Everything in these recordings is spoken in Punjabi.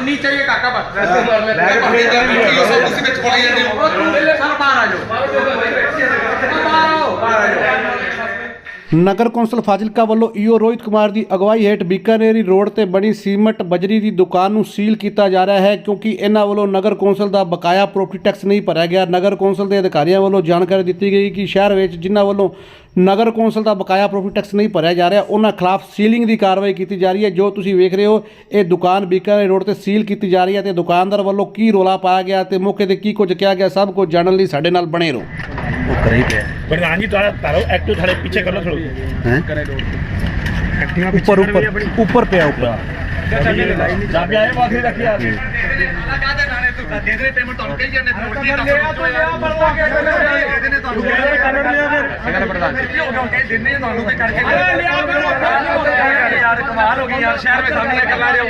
नहीं चाहिए काका बस उसी में छोड़ बाहर आ जाओ ਨਗਰ ਕੌਂਸਲ ਫਾਜ਼ਿਲਕਾ ਵੱਲੋਂ ਈਓ ਰੋਹਿਤ ਕੁਮਾਰ ਦੀ ਅਗਵਾਈ ਹੇਠ ਬੀਕਾਨੇਰੀ ਰੋਡ ਤੇ ਬਣੀ ਸੀਮਟ ਬਜਰੀ ਦੀ ਦੁਕਾਨ ਨੂੰ ਸੀਲ ਕੀਤਾ ਜਾ ਰਿਹਾ ਹੈ ਕਿਉਂਕਿ ਇਹਨਾਂ ਵੱਲੋਂ ਨਗਰ ਕੌਂਸਲ ਦਾ ਬਕਾਇਆ ਪ੍ਰੋਪਰਟੀ ਟੈਕਸ ਨਹੀਂ ਭਰਿਆ ਗਿਆ। ਨਗਰ ਕੌਂਸਲ ਦੇ ਅਧਿਕਾਰੀਆਂ ਵੱਲੋਂ ਜਾਣਕਾਰੀ ਦਿੱਤੀ ਗਈ ਕਿ ਸ਼ਹਿਰ ਵਿੱਚ ਜਿਨ੍ਹਾਂ ਵੱਲੋਂ ਨਗਰ ਕੌਂਸਲ ਦਾ ਬਕਾਇਆ ਪ੍ਰੋਪਰਟੀ ਟੈਕਸ ਨਹੀਂ ਭਰਿਆ ਜਾ ਰਿਹਾ। ਉਹਨਾਂ ਖਿਲਾਫ ਸੀਲਿੰਗ ਦੀ ਕਾਰਵਾਈ ਕੀਤੀ ਜਾ ਰਹੀ ਹੈ। ਜੋ ਤੁਸੀਂ ਵੇਖ ਰਹੇ ਹੋ ਇਹ ਦੁਕਾਨ ਬੀਕਾਨੇਰ ਰੋਡ ਤੇ ਸੀਲ ਕੀਤੀ ਜਾ ਰਹੀ ਹੈ ਤੇ ਦੁਕਾਨਦਾਰ ਵੱਲੋਂ ਕੀ ਰੋਲਾ ਪਾਇਆ ਗਿਆ ਤੇ ਮੌਕੇ ਤੇ ਕੀ ਕੁਝ ਕਿਹਾ ਗਿਆ ਸਭ ਕੁਝ ਜਾਣਨ ਲਈ ਸਾਡੇ ਨਾਲ ਬਣੇ ਰਹੋ। ਦੇ ਦੇ ਪੇਮੈਂਟ ਤੁਹਾਨੂੰ ਕਹੀ ਜਾਂਦੇ ਤੁਹਾਨੂੰ ਕੀ ਦੱਸ ਲਿਆ ਤਾਂ ਲਿਆ ਬਰਦਾ ਕੇ ਦੇ ਦੇ ਨੇ ਤੁਹਾਨੂੰ ਕਰ ਲਿਆ ਫਿਰ ਗੱਲ ਪ੍ਰਧਾਨ ਜੀ ਕਿਉਂਕਿ ਦਿੰਨੇ ਤੁਹਾਨੂੰ ਤੇ ਕਰਕੇ ਯਾਰ ਕਮਾਲ ਹੋ ਗਈ ਯਾਰ ਸ਼ਹਿਰ ਵਿੱਚ ਸਾਹਮਣੇ ਗੱਲਾਂ ਰਿਓ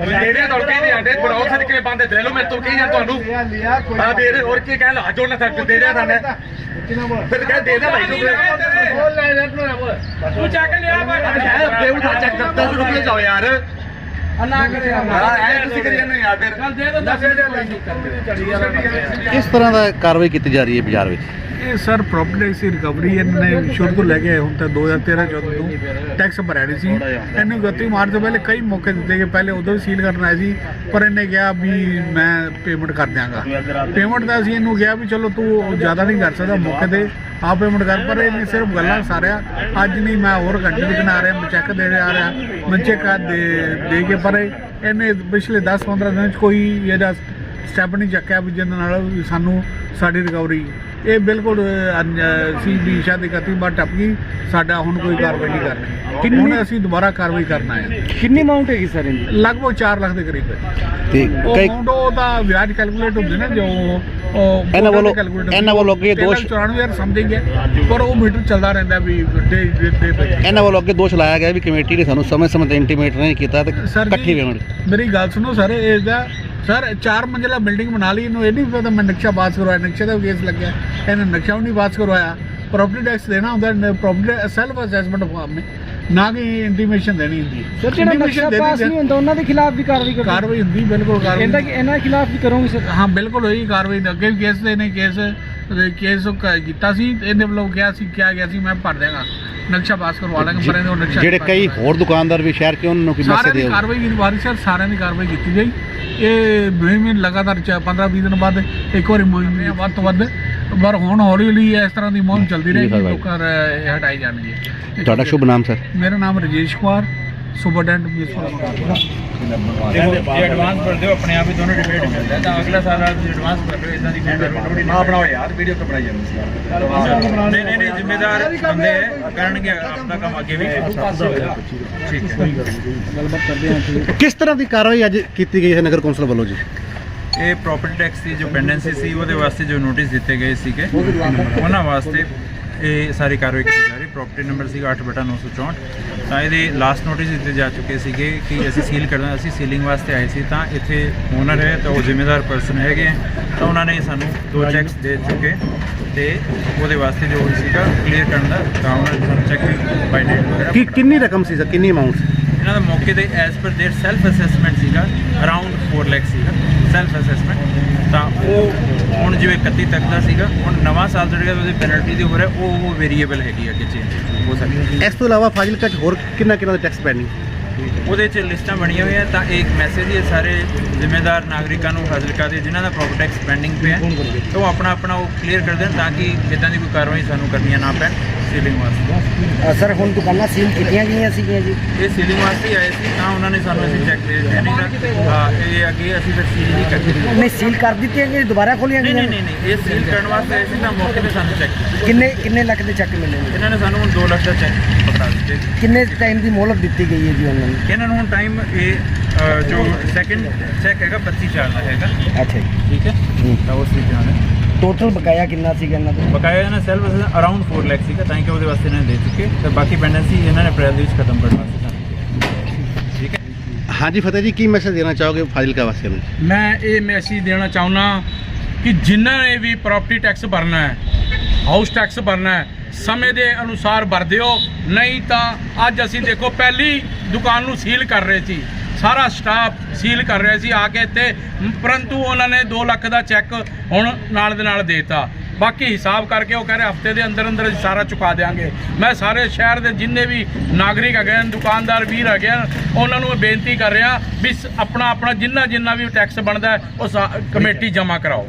ਮੇਰੇ ਤੜਕੇ ਦੇ ਆਂਡੇ ਬੜਾਉ ਸਦਕੇ ਬੰਦੇ ਦੇ ਲੋ ਮੈਂ ਤੋਂ ਕੀ ਜਾਂ ਤੁਹਾਨੂੰ ਆ ਦੇ ਦੇ ਹੋਰ ਕੀ ਕਹਿ ਲਾ ਜੋ ਨਾ ਸਕਦੇ ਦੇ ਰਿਆ ਤਾਨੇ ਫਿਰ ਕਹਿ ਦੇ ਦੇ ਭਾਈ ਨੂੰ ਬੋਲ ਲੈ ਲੈ ਤੂੰ ਚੱਕ ਲਿਆ ਭਾਈ ਦੇ ਉਠਾ ਚੱਕ ਕਰਤਾ ਤੂੰ ਰੁਕ ਜਾਓ ਯਾਰ ਅੱਲਾ ਕਰੇ ਕਿਸ ਤਰ੍ਹਾਂ ਦਾ ਕਾਰਵਾਈ ਕੀਤੀ ਜਾ ਰਹੀ ਹੈ ਬਾਜ਼ਾਰ ਵਿੱਚ? ਇਹ ਸਰ ਪ੍ਰਾਪਰਟੀ ਟੈਕਸ ਦੀ ਰਿਕਵਰੀ ਇਹਨਾਂ ਨੇ ਸ਼ੁਰੂ ਤੋਂ ਲੈ ਕੇ ਹੁਣ ਤੱਕ 2013 14 ਤੋਂ ਟੈਕਸ ਭਰਿਆ ਨਹੀਂ ਸੀ। ਇਹਨੂੰ ਗਤੀ ਮਾਰ ਤੋਂ ਪਹਿਲੇ ਕਈ ਮੌਕੇ ਦਿੱਤੇ ਗਏ। ਪਹਿਲੇ ਉਦੋਂ ਵੀ ਸੀਲ ਕਰਨ ਆਏ ਸੀ ਪਰ ਇਹਨੇ ਕਿਹਾ ਵੀ ਮੈਂ ਪੇਮੈਂਟ ਕਰ ਦਿਆਂਗਾ। ਪੇਮੈਂਟ ਦਾ ਅਸੀਂ ਇਹਨੂੰ ਕਿਹਾ ਵੀ ਚਲੋ ਤੂੰ ਜ਼ਿਆਦਾ ਨਹੀਂ ਕਰ ਸਕਦਾ ਮੌਕੇ ਤੇ। ਆ ਪੇਮੈਂਟ ਕਰ ਪਰ ਇਹਨੇ ਸਿਰਫ ਗੱਲਾਂ ਸਾਰਿਆ ਅੱਜ ਨਹੀਂ ਮੈਂ ਹੋਰ ਘੰਟੇ ਵਿੱਚ ਆ ਰਿਹਾ ਮੈਂ ਚੈੱਕ ਦੇ ਰਿਹਾ ਆ ਰਿਹਾ ਮੈਂ ਚੈੱਕ ਦੇ ਦੇ ਕੇ ਪਰ ਇਹ- ਇਹਨੇ ਪਿਛਲੇ 10 15 ਦਿਨ ਚ ਕੋਈ ਇਹਦਾ ਸਟੈਪ ਨਹੀਂ ਚੱਕਿਆ ਵੀ ਜਿਹਦੇ ਨਾਲ ਵੀ ਸਾਨੂੰ ਸਾਡੀ ਰਿਕਵਰੀ ਇਹ ਬਿਲਕੁਲ ਸੀ ਵੀ ਸ਼ਾਦੀ ਕਰਤੀ ਬਾਤ ਟੱਪ ਗਈ। ਸਾਡਾ ਹੁਣ ਕੋਈ ਕਾਰਵਾਈ ਨਹੀਂ ਕਰਨੀ ਹੁਣ ਅਸੀਂ ਦੁਬਾਰਾ ਕਾਰਵਾਈ ਕਰਨਾ ਹੈ। ਕਿੰਨੀ ਅਮਾਉਂਟ ਹੈਗੀ ਸਰ ਇਹਦੀ? ਲਗਭਗ 4 ਲੱਖ ਦੇ ਕਰੀਬ ਹੈ। ਤੇ ਉਹ ਕਈ amount ਉਹਦਾ ਵਿਆਜ ਕੈਲਕੂਲੇਟ ਹੁੰਦੇ ਨੇ ਜੋ ਇਹਨਾਂ ਵੱਲੋਂ-। ਇਹਨਾਂ ਵੱਲੋਂ ਅੱਗੇ ਦੋਸ਼- 94000 ਸਮਥਿੰਗ ਹੈ ਪਰ ਉਹ ਮੀਟਰ ਚੱਲਦਾ ਰਹਿੰਦਾ ਵੀ ਡੇ ਡੇ ਇਹਨਾਂ ਵੱਲੋਂ ਅੱਗੇ ਦੋਸ਼ ਲਾਇਆ ਗਿਆ ਵੀ ਕਮੇਟੀ ਨੇ ਸਾਨੂੰ ਸਮੇਂ-ਸਮੇਂ ਤੇ ਇੰਟੀਮੇਟ ਨਹੀਂ ਕੀਤਾ ਤੇ ਇਕੱਠੀ ਪੇਮੈਂਟ ਮੇਰੀ ਗੱਲ ਸੁਣੋ ਸਰ ਇਹ ਦਾ ਸਰ ਚਾਰ ਮੰਜ਼ਿਲਾ ਬਿਲਡਿੰਗ ਬਣਾ ਲਈ ਇਹਨੂੰ ਇਹ ਨਹੀਂ ਪਤਾ ਮੈਂ ਨਕਸ਼ਾ ਪਾਸ ਕਰਵਾਇਆ ਨਕਸ਼ੇ ਦਾ ਕੇਸ ਲੱਗਿਆ। ਇਹਨੇ ਨਕਸ਼ਾ ਵੀ ਨਹੀਂ ਪਾਸ ਕਰਵਾਇਆ। ਪ੍ਰਾਪਰਟੀ ਟੈਕਸ ਦੇਣਾ ਹੁੰਦਾ ਪ੍ਰਾਪਰਟੀ ਸੈਲਫ ਅਸੈਸਮੈਂਟ ਫਾਰਮ ਨੇ। ਨਾ ਕਿ ਇੰਟੀਮੇਸ਼ਨ ਦੇਣੀ ਹੁੰਦੀ ਸਰ ਜਿਹੜਾ ਨਕਸ਼ਾ ਪਾਸ ਨਹੀਂ ਹੁੰਦਾ ਉਹਨਾਂ ਦੇ ਖਿਲਾਫ ਵੀ ਕਾਰਵਾਈ ਕਰੋ। ਕਾਰਵਾਈ ਹੁੰਦੀ ਬਿਲਕੁਲ ਇਹਦਾ ਕਾਰਵਾਈ ਕਿ ਇਹਨਾਂ ਦੇ ਖਿਲਾਫ ਵੀ ਕਰੋਗੇ ਸਰ। ਹਾਂ ਬਿਲਕੁਲ ਹੋਈ ਕਾਰਵਾਈ ਅੱਗੇ ਵੀ ਕੇਸ ਦੇ ਨੇ ਕੇਸ ਕੇਸ ਕੀਤਾ ਸੀ ਇਹਨੇ ਵੱਲੋਂ ਕਿਹਾ ਸੀ ਕਿਹਾ ਗਿਆ ਸੀ ਮੈਂ ਭਰ ਦੇਗਾ ਨਕਸ਼ਾ ਪਾਸ ਕਰਵਾ ਲਾਂਗਾ ਪਰ ਇਹਨੇ ਉਹ ਨਕਸ਼ਾ ਜਿਹੜੇ ਕਈ ਹੋਰ ਦੁਕਾਨਦਾਰ ਵੀ ਸ਼ਹਿਰ ਕੇ ਉਹਨਾਂ ਨੂੰ ਕੀ ਸਾਰਿਆਂ ਮੈਸੇਜ ਦੀ ਦਿਓ? ਕਾਰਵਾਈ ਕੀਤੀ ਵਾਰੀ ਸਰ ਸਾਰਿਆਂ ਦੀ ਕਾਰਵਾਈ ਕੀਤੀ ਗਈ। ਇਹ ਮੁਹਿੰਮ ਲਗਾਤਾਰ 15 20 ਦਿਨ ਬਾਅਦ ਇੱਕ ਵਾਰੀ ਮੁਹਿੰਮ ਵੱਧ ਤੋਂ ਵੱਧ ਪਰ ਹੁਣ ਹੌਲੀ ਹੌਲੀ ਇਸ ਤਰ੍ਹਾਂ ਦੀ ਮੁਹਿੰਮ ਚੱਲਦੀ ਰਹੇਗੀ ਲੋਕਾਂ ਇਹ ਹਟਾਈ ਜਾਣਗੇ। ਤੁਹਾਡਾ ਸ਼ੁਭ ਨਾਮ ਸਰ? ਮੇਰਾ ਨਾਮ Rajesh Kumar superintendent municipal advance ਕਿਸ ਤਰ੍ਹਾਂ ਦੀ ਕਾਰਵਾਈ ਅੱਜ ਕੀਤੀ ਗਈ ਹੈ ਨਗਰ ਕੌਂਸਲ ਵੱਲੋਂ ਜੀ? ਇਹ ਪ੍ਰਾਪਰਟੀ ਟੈਕਸ ਦੀ ਜੋ ਪੈਂਡੈਂਸੀ ਸੀ ਉਹਦੇ ਵਾਸਤੇ ਜੋ ਨੋਟਿਸ ਦਿੱਤੇ ਗਏ ਸੀਗੇ ਉਹਨਾਂ ਵਾਸਤੇ ਇਹ ਸਾਰੀ ਕਾਰਵਾਈ ਕੀਤੀ ਜਾ ਰਹੀ ਪ੍ਰਾਪਰਟੀ ਨੰਬਰ ਸੀਗਾ 8/964 ਤਾਂ ਇਹਦੇ ਲਾਸਟ ਨੋਟਿਸ ਦਿੱਤੇ ਜਾ ਚੁੱਕੇ ਸੀਗੇ ਕਿ ਅਸੀਂ ਸੀਲ ਕਰਨਾ ਅਸੀਂ ਸੀਲਿੰਗ ਵਾਸਤੇ ਆਏ ਸੀ ਤਾਂ ਇੱਥੇ ਓਨਰ ਹੈ ਤਾਂ ਉਹ ਜ਼ਿੰਮੇਦਾਰ ਪਰਸਨ ਹੈਗੇ ਹੈ, ਤਾਂ ਉਹਨਾਂ ਨੇ ਸਾਨੂੰ ਦੋ ਚੈੱਕਸ ਦੇ ਚੁੱਕੇ ਤੇ ਉਹਦੇ ਵਾਸਤੇ ਜੋ ਸੀਗਾ ਕਲੀਅਰ ਕਰਨ ਦਾ ਤਾਂ ਉਹਨਾਂ ਨੇ ਸਾਨੂੰ ਚੈੱਕ ਬਾਈ ਡੇਟ ਵਗੈਰਾ ਕੀ ਕਿੰਨੀ ਰਕਮ ਸੀ ਸਰ ਕਿੰਨੀ ਅਮਾਉਂਟ ਸੀ ਇਹਨਾਂ ਦਾ ਮੌਕੇ ਤੇ as per their self assessment ਸੀਗਾ ਅਰਾਊਂਡ 4 ਲੱਖ ਸੀਗਾ ਸੈਲਫ ਅਸੈਸਮੈਂਟ ਤਾਂ ਉਹ ਹੁਣ ਜਿਵੇਂ 31 ਤੱਕ ਦਾ ਸੀਗਾ ਹੁਣ ਨਵਾਂ ਸਾਲ ਜਿਹੜਾ ਉਹਦੀ ਪੈਨਲਟੀ ਦੀ ਹੋ ਰਿਹਾ ਉਹ ਉਹ ਵੇਰੀਏਬਲ ਹੈਗੀ ਅੱਗੇ ਚੇਂਜ ਹੋ ਸਕਦੀ ਹੈ। ਇਸ ਤੋਂ ਇਲਾਵਾ ਫਾਜ਼ਿਲਕਾ ਚ ਹੋਰ ਕਿੰਨਾ ਕਿੰਨਾ ਦਾ ਟੈਕਸ ਪੈਂਡਿੰਗ ਉਹਦੇ 'ਚ ਲਿਸਟਾਂ ਬਣੀਆਂ ਹੋਈਆਂ ਤਾਂ ਇੱਕ ਮੈਸੇਜ ਹੀ ਹੈ ਸਾਰੇ ਜ਼ਿੰਮੇਦਾਰ ਨਾਗਰਿਕਾਂ ਨੂੰ ਫਾਜ਼ਿਲਕਾ ਦੇ ਜਿਨ੍ਹਾਂ ਦਾ ਪ੍ਰੋਪਰਟੀ ਟੈਕਸ ਪੈਂਡਿੰਗ ਪਿਆ ਉਹ ਆਪਣਾ ਆਪਣਾ ਉਹ ਕਲੀਅਰ ਕਰ ਦੇਣ ਤਾਂ ਕਿ ਇਦਾਂ ਦੀ ਕੋਈ ਕਾਰਵਾਈ ਸਾਨੂੰ ਕਰਨੀਆਂ ਨਾ ਪੈਣ। ਸੀਲਿੰਗ ਵਾਸਤੇ? ਸਰ ਹੁਣ ਦੁਕਾਨਾਂ ਸੀਲ ਕੀਤੀਆਂ ਗਈਆਂ ਸੀਗੀਆਂ ਜੀ। ਇਹ ਸੀਲਿੰਗ ਵਾਸਤੇ ਹੀ ਆਏ ਸੀ ਤਾਂ ਉਹਨਾਂ ਨੇ ਸਾਨੂੰ ਅਸੀਂ ਚੈੱਕ ਦੇ ਦਿੱਤੇ ਨਹੀਂ ਤਾਂ ਹਾਂ, ਇਹ ਅੱਗੇ ਅਸੀਂ ਫਿਰ ਸੀਲ ਨਹੀਂ ਕਰਦੇ ਨਹੀਂ ਸੀਲ ਕਰ ਦਿੱਤੀਆਂ ਗਈਆਂ ਦੁਬਾਰਾ ਖੋਲੀਆਂ ਨਹੀਂ ਨਹੀਂ ਨਹੀਂ ਨਹੀਂ, ਇਹ ਸੀਲ ਕਰਨ ਵਾਸਤੇ ਆਏ ਸੀ ਤਾਂ ਮੌਕੇ ਤੇ ਸਾਨੂੰ ਚੈੱਕ ਕੀਤਾ। ਕਿੰਨੇ ਕਿੰਨੇ ਲੱਖ ਦੇ ਚੱਕ ਮਿਲੇ ਨੇ? ਇਹਨਾਂ ਨੇ ਸਾਨੂੰ ਹੁਣ 2 ਲੱਖ ਦਾ ਚੈੱਕ ਪਕੜਾ ਦਿੱਤੇ। ਕਿੰਨੇ ਟਾਈਮ ਦੀ ਮੋਹਲਤ ਦਿੱਤੀ ਗਈ ਹੈ ਜੀ ਉਹਨਾਂ ਨੂੰ? ਇਹਨਾਂ ਨੂੰ ਹੁਣ ਟਾਈਮ ਇਹ ਅ, ਜੋ ਸੈਕੰਡ ਚੈੱਕ ਹੈਗਾ 25 ਚਾਰ ਦਾ ਹੈਗਾ। ਅੱਛਾ ਜੀ। ਠੀਕ ਹੈ? ਤਾਂ ਉਸ ਵਿੱਚ ਜਾਣਾ ਟੋਟਲ ਬਕਾਇਆ ਕਿੰਨਾ ਸੀਗਾ ਇਹਨਾਂ ਦਾ? ਬਕਾਇਆ ਇਹਨਾਂ ਸੈਲਫ ਅਰਾਊਂਡ 4 ਲੱਖ ਸੀਗਾ ਤਾਂ ਕਿ ਉਹਦੇ ਵਾਸਤੇ ਇਹਨਾਂ ਨੇ ਦੇ ਚੁੱਕੇ। ਤੇ ਬਾਕੀ ਪੈਂਡੈਂਸੀ ਇਹਨਾਂ ਨੇ ਅਪ੍ਰੈਲ ਦੇ ਵਿੱਚ ਖਤਮ ਕਰਨ ਵਾਸਤੇ ਹਾਂਜੀ ਫਤਿਹ ਜੀ ਕੀ ਮੈਸੇਜ ਦੇਣਾ ਚਾਹੋਗੇ ਫਾਜ਼ਿਲਕਾ ਵਾਸੀਆਂ ਨੂੰ? ਮੈਂ ਇਹ ਮੈਸੇਜ ਦੇਣਾ ਚਾਹੁੰਦਾ ਕਿ ਜਿਨ੍ਹਾਂ ਨੇ ਵੀ ਪ੍ਰਾਪਰਟੀ ਟੈਕਸ ਭਰਨਾ ਹੈ ਹਾਊਸ ਟੈਕਸ ਭਰਨਾ ਹੈ ਸਮੇਂ ਦੇ ਅਨੁਸਾਰ ਭਰ ਦਿਓ ਨਹੀਂ ਤਾਂ ਅੱਜ ਅਸੀਂ ਦੇਖੋ ਪਹਿਲੀ ਦੁਕਾਨ ਨੂੰ ਸੀਲ ਕਰ ਰਹੇ ਸੀ। ਸਾਰਾ ਸਟਾਫ ਸੀਲ ਕਰ ਰਿਹਾ ਸੀ, ਆ ਕੇ ਇੱਥੇ, ਪਰੰਤੂ ਉਹਨਾਂ ਨੇ 2 ਲੱਖ ਦਾ ਚੈੱਕ ਹੁਣ ਨਾਲ ਦੇ ਨਾਲ ਦੇਤਾ। ਬਾਕੀ ਹਿਸਾਬ ਕਰਕੇ ਉਹ ਕਹ ਰਹੇ, ਹਫ਼ਤੇ ਦੇ ਅੰਦਰ ਅੰਦਰ ਸਾਰਾ ਚੁਕਾ ਦੇਾਂਗੇ ਮੈਂ ਸਾਰੇ ਸ਼ਹਿਰ ਦੇ ਜਿੰਨੇ ਵੀ ਨਾਗਰਿਕ ਹੈਗੇ ਹਨ, ਦੁਕਾਨਦਾਰ, ਵੀਰ ਹੈਗੇ ਹਨ, ਉਹਨਾਂ ਨੂੰ ਬੇਨਤੀ ਕਰ ਰਿਹਾ ਵੀ ਸ- ਆਪਣਾ ਆਪਣਾ ਜਿੰਨਾ ਜਿੰਨਾ ਵੀ ਟੈਕਸ ਬਣਦਾ ਉਹ ਸਾ- ਕਮੇਟੀ ਜਮ੍ਹਾਂ ਕਰਾਓ।